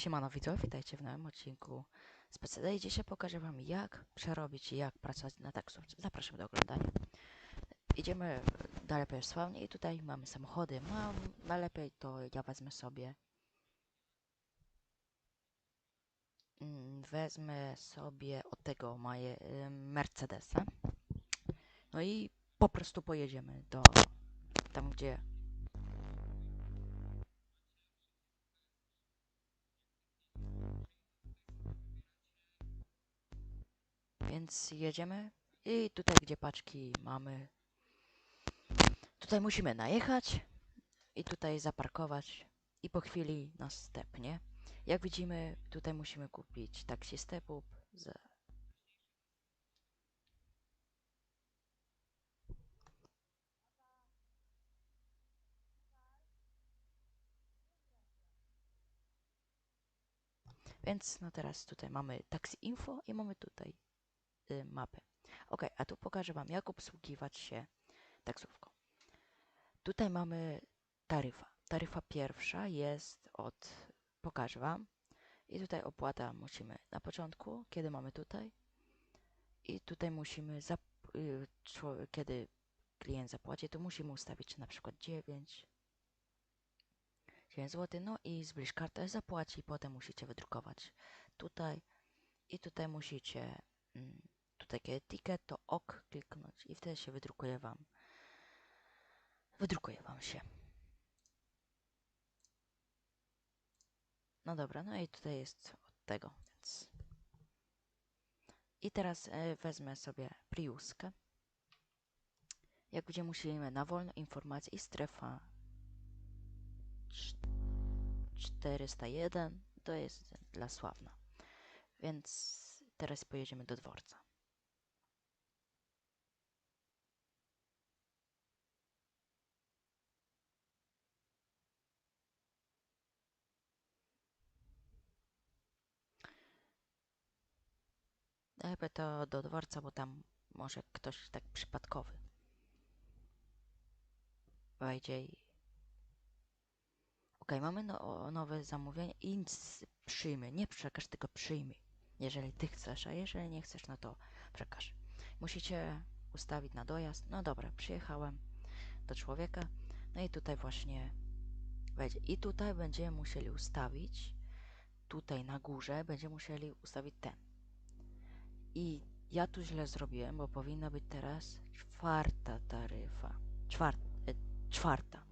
Siemano widzowie, witajcie w nowym odcinku z PCD i dzisiaj pokażę wam jak przerobić i jak pracować na taksówce. Zapraszam do oglądania. Idziemy dalej po i tutaj mamy samochody. Mam najlepiej to ja wezmę sobie mm, wezmę sobie od tego moje Mercedesa. No i po prostu pojedziemy do tam gdzie Więc jedziemy i tutaj, gdzie paczki mamy, tutaj musimy najechać i tutaj zaparkować i po chwili następnie. Jak widzimy, tutaj musimy kupić taksi stepów za Więc no teraz tutaj mamy taksi info i mamy tutaj y, mapę. Ok, a tu pokażę Wam, jak obsługiwać się taksówką. Tutaj mamy taryfa. Taryfa pierwsza jest od, pokażę Wam, i tutaj opłata musimy na początku, kiedy mamy tutaj, i tutaj musimy, y, kiedy klient zapłaci, to musimy ustawić na przykład 9, 9 zł, no i zbliż kartę, zapłaci, potem musicie wydrukować tutaj i tutaj musicie mm, tutaj kiedy ticket, to ok kliknąć i wtedy się wydrukuje Wam wydrukuje Wam się. No dobra, no i tutaj jest od tego, więc i teraz e, wezmę sobie Priuskę. Jak gdzie musimy na wolno informacje i strefa cz- 401 to jest dla Sławna. Więc teraz pojedziemy do dworca. Chyba to do dworca, bo tam może ktoś tak przypadkowy wejdzie i... Okej, mamy no, nowe zamówienie i nic przyjmij, nie przekaż, tylko przyjmij. Jeżeli ty chcesz, a jeżeli nie chcesz, no to przekaż. Musicie ustawić na dojazd. No dobra, przyjechałem do człowieka. No i tutaj właśnie wejdzie. I tutaj będziemy musieli ustawić, tutaj na górze będziemy musieli ustawić ten. I ja tu źle zrobiłem, bo powinna być teraz czwarta taryfa. Czwar e, czwarta.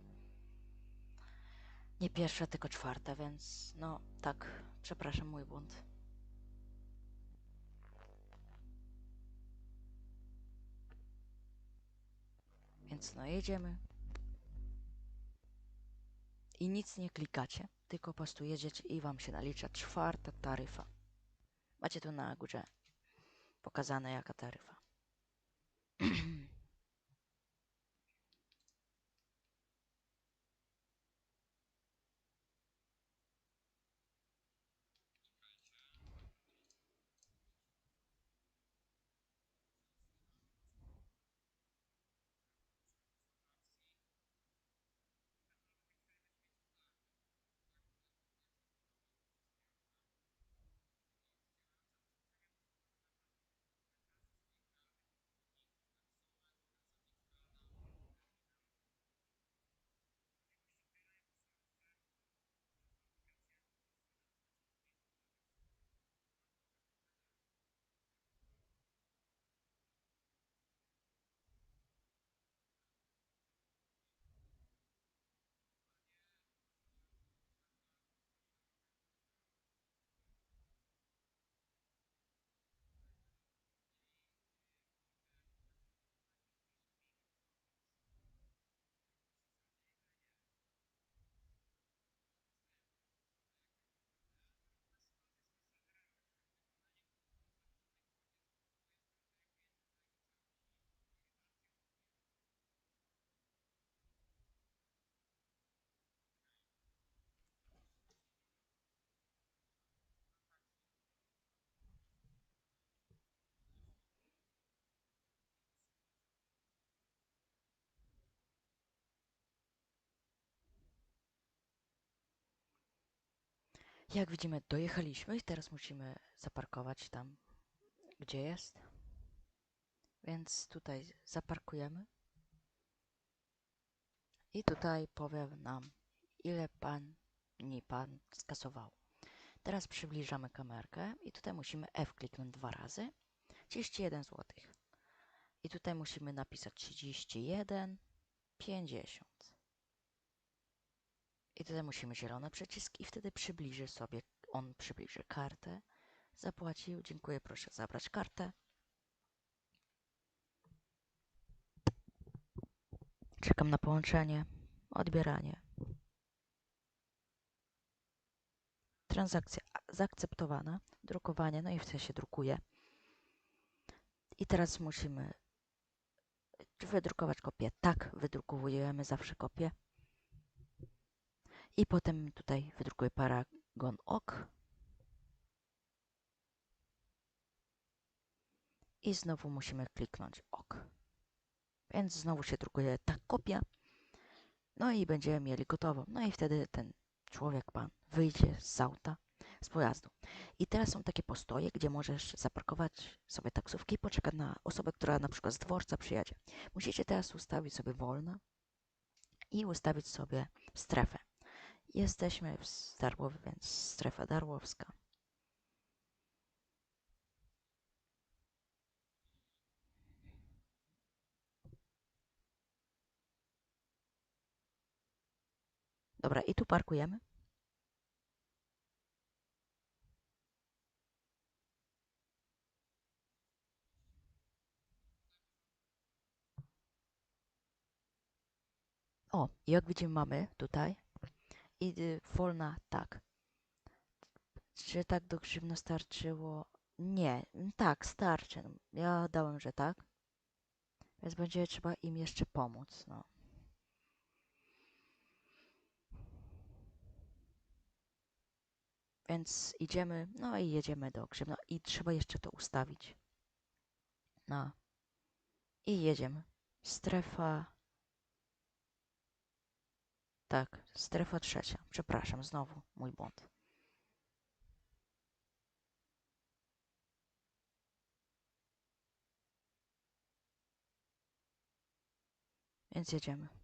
Nie pierwsza, tylko czwarta, więc no tak, przepraszam, mój błąd. Więc no jedziemy. I nic nie klikacie, tylko po prostu jedziecie i wam się nalicza czwarta taryfa. Macie tu na górze показанные Ακατάρρυφα Jak widzimy, dojechaliśmy i teraz musimy zaparkować tam, gdzie jest. Więc tutaj zaparkujemy. I tutaj powiem nam, ile pan, nie pan skasował. Teraz przybliżamy kamerkę i tutaj musimy F kliknąć dwa razy. 31 zł. I tutaj musimy napisać 31, 50. I tutaj musimy zielony przycisk i wtedy przybliży sobie, on przybliży kartę. Zapłacił, dziękuję, proszę zabrać kartę. Czekam na połączenie, odbieranie. Transakcja zaakceptowana, drukowanie, no i wtedy się drukuje. I teraz musimy wydrukować kopię. Tak, wydrukowujemy zawsze kopię. I potem tutaj wydrukuję paragon ok. I znowu musimy kliknąć ok. Więc znowu się drukuje ta kopia. No i będziemy mieli gotową. No i wtedy ten człowiek, pan, wyjdzie z auta, z pojazdu. I teraz są takie postoje, gdzie możesz zaparkować sobie taksówki i poczekać na osobę, która na przykład z dworca przyjedzie. Musicie teraz ustawić sobie wolno i ustawić sobie strefę. Jesteśmy w Darłowie, więc strefa darłowska. Dobra, i tu parkujemy. O, jak widzimy mamy tutaj i wolna tak. Czy tak do grzywna starczyło? Nie, tak, starczy. Ja dałem, że tak. Więc będzie trzeba im jeszcze pomóc, no. Więc idziemy, no i jedziemy do grzywna i trzeba jeszcze to ustawić. No. I jedziemy. Strefa. Tak, strefa trzecia. Przepraszam, znowu mój błąd. Więc jedziemy.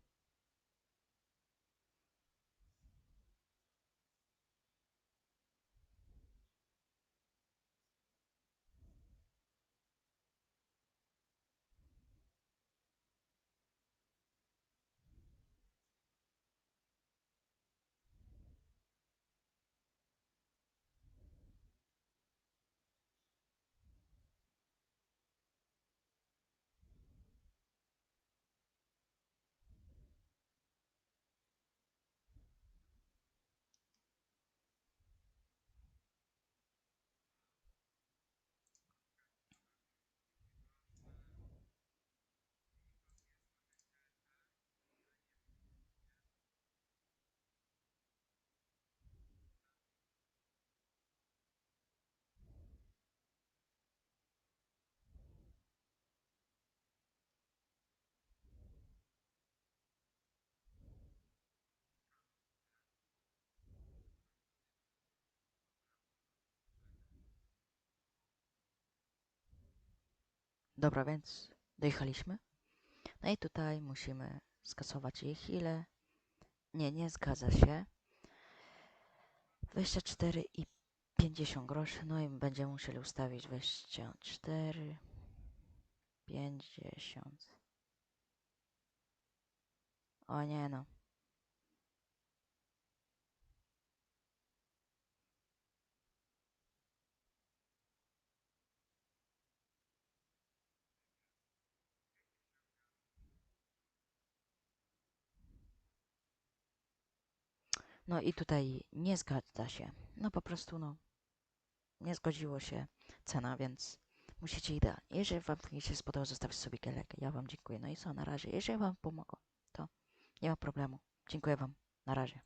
Dobra, więc dojechaliśmy. No i tutaj musimy skasować ich. Ile? Nie, nie zgadza się. 24 i 50 groszy. No i będziemy musieli ustawić 24, 50. O nie no. No i tutaj nie zgadza się. No po prostu no. Nie zgodziło się cena, więc musicie idealnie. Jeżeli wam się spodoba, zostawcie sobie kiełek. Ja wam dziękuję. No i co, na razie. Jeżeli wam pomogło, to nie ma problemu. Dziękuję wam. Na razie.